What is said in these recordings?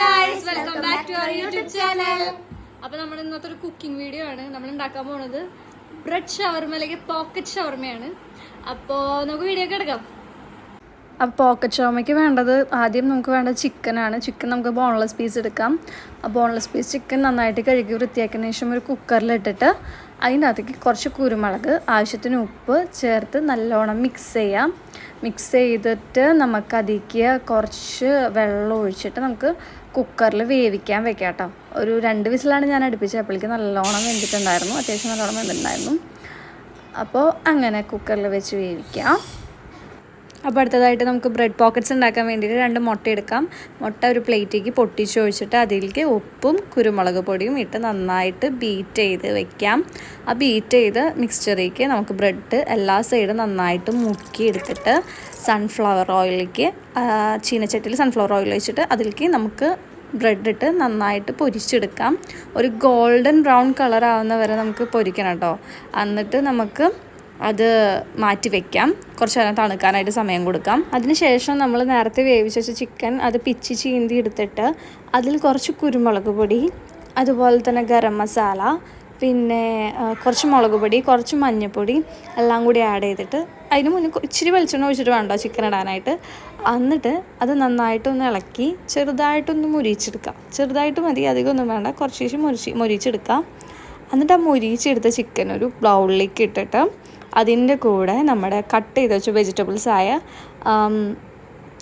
Guys welcome back to our YouTube channel അപ്പൊ നമ്മൾ ഇന്നത്തെ ഒരു കുക്കിംഗ് വീഡിയോ ആണ്. നമ്മൾ ഉണ്ടാക്കാൻ പോണത് ബ്രെഡ് ഷവർമ അല്ലെങ്കിൽ പോക്കറ്റ് ഷവർമയാണ്. അപ്പോ നമുക്ക് വീഡിയോ ഒക്കെ എടുക്കാം. അപ്പോൾ പോക്കറ്റ് ഷോമയ്ക്ക് വേണ്ടത് ആദ്യം നമുക്ക് വേണ്ടത് ചിക്കനാണ് ചിക്കൻ നമുക്ക് ബോൺലെസ് പീസ് എടുക്കാം. ആ ബോൺലെസ് പീസ് ചിക്കൻ നന്നായിട്ട് കഴുകി വൃത്തിയാക്കിയതിന് ശേഷം ഒരു കുക്കറിലിട്ടിട്ട് അതിന്റെ അകത്തേക്ക് കുറച്ച് കുരുമുളക് ആവശ്യത്തിന് ഉപ്പ് ചേർത്ത് നല്ലോണം മിക്സ് ചെയ്യാം. മിക്സ് ചെയ്തിട്ട് നമുക്ക് അതിലേക്ക് കുറച്ച് വെള്ളം ഒഴിച്ചിട്ട് നമുക്ക് കുക്കറിൽ വേവിക്കാൻ വെക്കാം കേട്ടോ. ഒരു രണ്ട് വിസിലാണ് ഞാൻ അടുപ്പിച്ചത്. അപ്പോഴേക്ക് നല്ലോണം വെന്തിട്ടുണ്ടായിരുന്നു. അത്യാവശ്യം നല്ലോണം വെന്തിട്ടുണ്ടായിരുന്നു. അപ്പോൾ അങ്ങനെ കുക്കറിൽ വെച്ച് വേവിക്കാം. അപ്പോൾ അടുത്തതായിട്ട് നമുക്ക് ബ്രെഡ് പോക്കറ്റ്സ് ഉണ്ടാക്കാൻ വേണ്ടിയിട്ട് രണ്ട് മുട്ട എടുക്കാം. മുട്ട ഒരു പ്ലേറ്റിലേക്ക് പൊട്ടിച്ച് ഒഴിച്ചിട്ട് അതിലേക്ക് ഉപ്പും കുരുമുളക് പൊടിയും ഇട്ട് നന്നായിട്ട് ബീറ്റ് ചെയ്ത് വെക്കാം. ആ ബീറ്റ് ചെയ്ത് മിക്സ്ചറിലേക്ക് നമുക്ക് ബ്രെഡ് എല്ലാ സൈഡും നന്നായിട്ട് മുക്കി എടുത്തിട്ട് സൺഫ്ലവർ ഓയിലേക്ക് ചീനച്ചട്ടിയിൽ സൺഫ്ലവർ ഓയിൽ വെച്ചിട്ട് അതിലേക്ക് നമുക്ക് ബ്രെഡ് ഇട്ട് നന്നായിട്ട് പൊരിച്ചെടുക്കാം. ഒരു ഗോൾഡൻ ബ്രൗൺ കളർ ആവുന്ന വരെ നമുക്ക് പൊരിക്കണം കേട്ടോ എന്നിട്ട് നമുക്ക് അത് മാറ്റി വെക്കാം. കുറച്ച് നേരം തണുക്കാനായിട്ട് സമയം കൊടുക്കാം. അതിനുശേഷം നമ്മൾ നേരത്തെ വേവിച്ച് വെച്ച ചിക്കൻ അത് പിച്ച് ചീന്തി എടുത്തിട്ട് അതിൽ കുറച്ച് കുരുമുളക് പൊടി അതുപോലെ തന്നെ ഗരം മസാല പിന്നെ കുറച്ച് മുളക് പൊടി കുറച്ച് മഞ്ഞൾപ്പൊടി എല്ലാം കൂടി ആഡ് ചെയ്തിട്ട് അതിന് മുന്നേ ഇച്ചിരി വെളിച്ചെണ്ണ ഒഴിച്ചിട്ട് വേണ്ടോ ചിക്കൻ ഇടാനായിട്ട്? എന്നിട്ട് അത് നന്നായിട്ടൊന്ന് ഇളക്കി ചെറുതായിട്ടൊന്ന് മുരിച്ചെടുക്കാം ചെറുതായിട്ട് മതി അധികമൊന്നും വേണ്ട. കുറച്ച് ശേഷം മുരിച്ച് മുരിച്ചെടുക്കാം എന്നിട്ട് ആ മുരിച്ചെടുത്ത ചിക്കൻ ഒരു ബൗളിലേക്ക് ഇട്ടിട്ട് അതിന്റെ കൂടെ നമ്മുടെ കട്ട് ചെയ്ത് വെച്ച വെജിറ്റബിൾസായ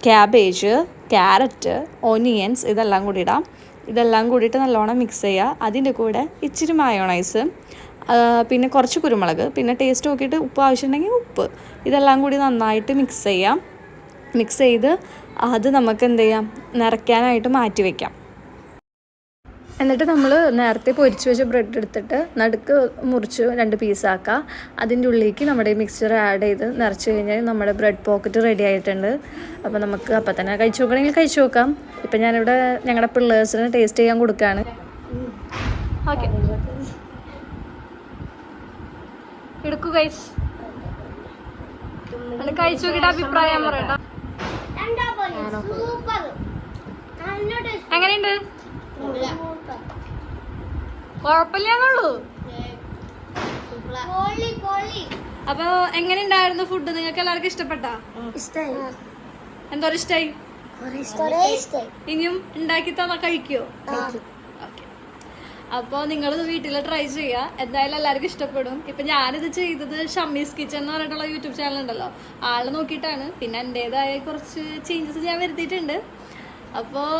ക്യാബേജ് ക്യാരറ്റ് ഓനിയൻസ് ഇതെല്ലാം കൂടി ഇടാം. ഇതെല്ലാം കൂടിയിട്ട് നല്ലോണം മിക്സ് ചെയ്യുക അതിന്റെ കൂടെ ഇച്ചിരി മയോണൈസ് പിന്നെ കുറച്ച് കുരുമുളക് പിന്നെ ടേസ്റ്റ് നോക്കിയിട്ട് ഉപ്പ് ആവശ്യമുണ്ടെങ്കിൽ ഉപ്പ്. ഇതെല്ലാം കൂടി നന്നായിട്ട് മിക്സ് ചെയ്യാം. മിക്സ് ചെയ്ത് അത് നമുക്ക് എന്ത് ചെയ്യാം? നിറയ്ക്കാനായിട്ട് മാറ്റി വയ്ക്കാം എന്നിട്ട് നമ്മൾ നേരത്തെ പൊരിച്ച് വെച്ച ബ്രെഡ് എടുത്തിട്ട് നടുക്ക് മുറിച്ച് രണ്ട് പീസാക്കുക അതിന്റെ ഉള്ളിലേക്ക് നമ്മുടെ മിക്സ്ചർ ആഡ് ചെയ്ത് നിറച്ച് കഴിഞ്ഞാൽ നമ്മുടെ ബ്രെഡ് പോക്കറ്റ് റെഡി ആയിട്ടുണ്ട്. അപ്പോൾ നമുക്ക് അപ്പം തന്നെ കഴിച്ചു നോക്കണമെങ്കിൽ കഴിച്ചു നോക്കാം. ഇപ്പം ഞാനിവിടെ ഞങ്ങളുടെ പിള്ളേഴ്സിന് ടേസ്റ്റ് ചെയ്യാൻ കൊടുക്കുകയാണ് ഓക്കെ എടുക്കൂ കഴിച്ച് കഴിച്ചു നോക്കിയിട്ട് അഭിപ്രായം പറയട്ടോ. എങ്ങനെയുണ്ട്? കോളി അപ്പൊ എങ്ങനെ ഉണ്ടായിരുന്നു ഫുഡ് നിങ്ങൾക്ക് എല്ലാവർക്കും ഇഷ്ടപ്പെട്ടാ? എന്തോ എന്തോരം ഇഷ്ടായി? കൊറേ ഇഷ്ടായി. ഇനിയും ഉണ്ടാക്കി തന്നാ കഴിക്കോ? അപ്പൊ അപ്പോൾ നിങ്ങൾ വീട്ടിൽ ട്രൈ ചെയ്യാ. എന്തായാലും എല്ലാവർക്കും ഇഷ്ടപ്പെടും. ഇപ്പം ഞാനിത് ചെയ്തത് ഷമ്മീസ് കിച്ചൺ എന്ന് പറഞ്ഞിട്ടുള്ള യൂട്യൂബ് ചാനൽ ഉണ്ടല്ലോ. ആൾ നോക്കിയിട്ടാണ്. പിന്നെ എന്റെതായ കുറച്ച് ചേഞ്ചസ് ഞാൻ വരുത്തിയിട്ടുണ്ട്. അപ്പോൾ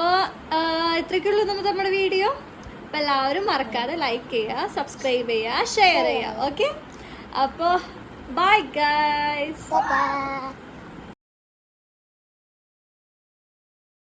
ഇത്രയ്ക്കുള്ളൂ നമ്മൾ നമ്മുടെ വീഡിയോ. അപ്പോൾ എല്ലാവരും മറക്കാതെ ലൈക്ക് ചെയ്യുക സബ്സ്ക്രൈബ് ചെയ്യുക ഷെയർ ചെയ്യുക. ഓക്കെ അപ്പോൾ ബൈ ഗൈസ്.